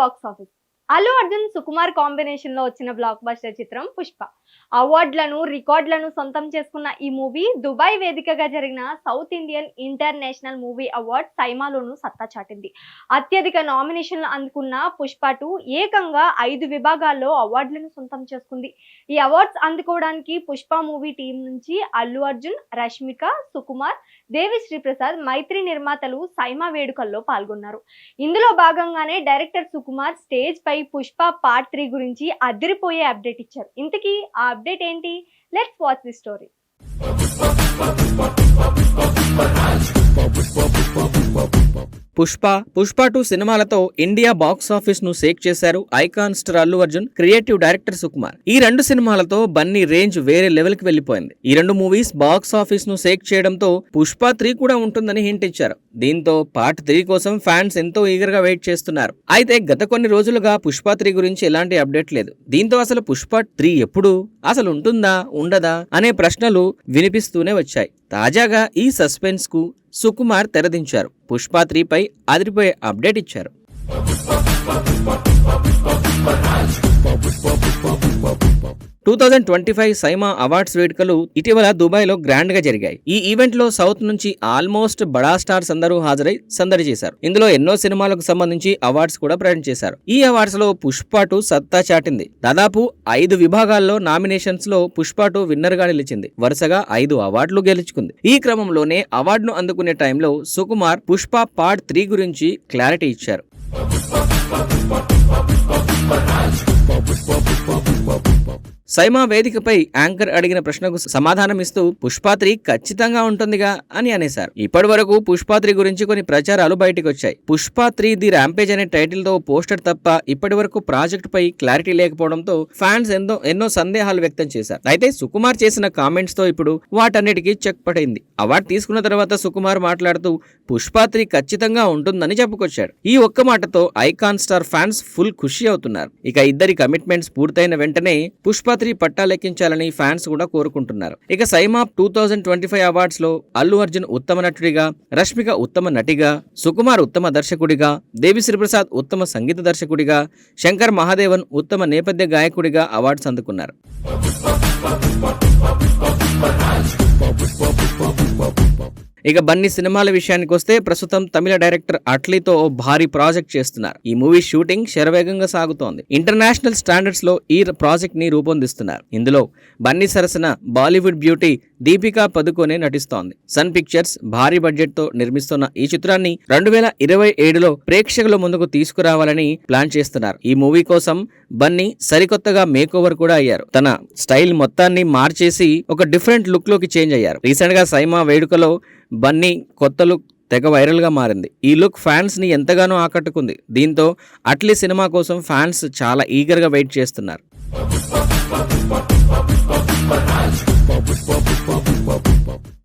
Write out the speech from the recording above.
Box office Allu Arjun Sukumar కాంబినేషన్లో వచ్చిన block buster చిత్రం పుష్ప. అవార్డులను రికార్డులను సొంతం చేసుకున్న ఈ మూవీ దుబాయ్ వేదికగా జరిగిన south Indian international movie award సైమాలోను సత్తా చాటింది. అత్యధిక నామినేషన్లు అందుకున్న పుష్ప టూ ఏకంగా ఐదు విభాగాల్లో అవార్డులను సొంతం చేసుకుంది. ఈ అవార్డ్స్ అందుకోవడానికి పుష్ప మూవీ టీం నుంచి అల్లు అర్జున్ రష్మిక సుకుమార్ దేవిశ్రీ ప్రసాద్ మైత్రి నిర్మాతలు సైమా వేడుకల్లో పాల్గొన్నారు. ఇందులో భాగంగానే డైరెక్టర్ సుకుమార్ స్టేజ్ పై పుష్ప పార్ట్ త్రీ గురించి అదిరిపోయే అప్డేట్ ఇచ్చారు. ఇంతకీ ఆ అప్డేట్ ఏంటి? Let's watch the story Pushpa. Pushpa two సినిమాలతో ఇండియా బాక్స్ ఆఫీస్ను షేక్ చేశారు icon star Allu Arjun creative director Sukumar. ఈ రెండు సినిమాలతో బన్నీ రేంజ్ వేరే లెవెల్కి వెళ్ళిపోయింది ఈ రెండు మూవీస్ బాక్స్ ఆఫీస్ను షేక్ చేయడంతో పుష్ప త్రీ కూడా ఉంటుందని హింట్ ఇచ్చారు. దీంతో పార్ట్ త్రీ కోసం ఫ్యాన్స్ ఎంతో ఈగర్గా వెయిట్ చేస్తున్నారు. అయితే గత కొన్ని రోజులుగా పుష్ప త్రీ గురించి ఎలాంటి అప్డేట్ లేదు. దీంతో అసలు పుష్ప త్రీ ఎప్పుడు అసలు ఉంటుందా ఉండదా అనే ప్రశ్నలు వినిపిస్తూనే వచ్చాయి. తాజాగా ఈ సస్పెన్స్కు సుకుమార్ తెరదించారు. పుష్ప త్రీపై అదిరిపోయే అప్డేట్ ఇచ్చారు. Two thousand twenty five SIIMA awards వేడుకలు ఇటీవల దుబాయ్లో గ్రాండ్గా గ్రాండ్గా జరిగాయి. ఈ ఈవెంట్లో సౌత్ నుంచి ఆల్మోస్ట్ బడా స్టార్స్ అందరూ హాజరై సందడి చేశారు. ఇందులో ఎన్నో సినిమాలకు సంబంధించి అవార్డ్స్ కూడా ప్రకటన చేశారు. ఈ అవార్డ్స్లో పుష్ప సత్తా చాటింది. దాదాపు ఐదు విభాగాల్లో నామినేషన్స్లో పుష్ప విన్నర్గా నిలిచింది. వరుసగా ఐదు అవార్డులు గెలుచుకుంది. ఈ క్రమంలోనే అవార్డును అందుకునే టైంలో సుకుమార్ పుష్ప పార్ట్ త్రీ గురించి క్లారిటీ ఇచ్చారు. సైమా వేదికపై యాంకర్ అడిగిన ప్రశ్నకు సమాధానం ఇస్తూ పుష్పాత్రి ఖచ్చితంగా ఉంటుందిగా అని అనేశారు. ఇప్పటి వరకు పుష్పాత్రి గురించి కొన్ని ప్రచారాలు బయటకు వచ్చాయి పుష్పాత్రి ది ర్యాంపేజ్ అనే టైటిల్తో పోస్టర్ తప్ప ఇప్పటి వరకు ప్రాజెక్ట్ పై క్లారిటీ లేకపోవడంతో ఫ్యాన్స్ ఎంతో ఎన్నో సందేహాలు వ్యక్తం చేశారు. అయితే సుకుమార్ చేసిన కామెంట్స్తో ఇప్పుడు వాటన్నిటికీ చెక్ పడైంది. అవార్డు తీసుకున్న తర్వాత సుకుమార్ మాట్లాడుతూ పుష్పాత్రి ఖచ్చితంగా ఉంటుందని చెప్పుకొచ్చాడు. ఈ ఒక్క మాటతో ఐకాన్ స్టార్ ఫ్యాన్స్ ఫుల్ ఖుషి అవుతున్నారు. ఇక ఇద్దరి కమిట్మెంట్స్ పూర్తయిన వెంటనే త్రీ పట్టా లెక్కించాలని ఫ్యాన్స్ కూడా కోరుకుంటున్నారు. ఇక SIIMA two thousand twenty five అవార్డ్స్లో Allu Arjun ఉత్తమ నటుడిగా రష్మిక ఉత్తమ నటిగా సుకుమార్ ఉత్తమ దర్శకుడిగా దేవిశ్రీ ప్రసాద్ ఉత్తమ సంగీత దర్శకుడిగా శంకర్ మహాదేవన్ ఉత్తమ నేపథ్య గాయకుడిగా అవార్డ్స్ అందుకున్నారు. ఇక బన్నీ సినిమాల విషయానికి వస్తే ప్రస్తుతం తమిళ డైరెక్టర్ అట్లీతో ఓ భారీ ప్రాజెక్ట్ చేస్తున్నారు. ఈ మూవీ షూటింగ్ శరవేగంగా సాగుతోంది. ఇంటర్నేషనల్ స్టాండర్డ్స్లో ఈ ప్రాజెక్ట్ని రూపొందిస్తున్నారు. ఇందులో బన్నీ సరసన బాలీవుడ్ బ్యూటీ దీపికా పదుకోనే నటిస్తోంది. సన్ పిక్చర్స్ భారీ బడ్జెట్తో నిర్మిస్తున్న ఈ చిత్రాన్ని రెండు వేల ఇరవై ఏడులో ప్రేక్షకుల ముందుకు తీసుకురావాలని ప్లాన్ చేస్తున్నారు. ఈ మూవీ కోసం బన్నీ సరికొత్తగా మేక్ ఓవర్ కూడా అయ్యారు. తన స్టైల్ మొత్తాన్ని మార్చేసి ఒక డిఫరెంట్ లుక్లోకి చేంజ్ అయ్యారు. రీసెంట్గా సైమా వేడుకలో బన్నీ కొత్త లుక్ తెగ వైరల్గా మారింది. ఈ లుక్ ఫ్యాన్స్ని ఎంతగానో ఆకట్టుకుంది. దీంతో అట్లీ సినిమా కోసం ఫ్యాన్స్ చాలా ఈగర్గా వెయిట్ చేస్తున్నారు.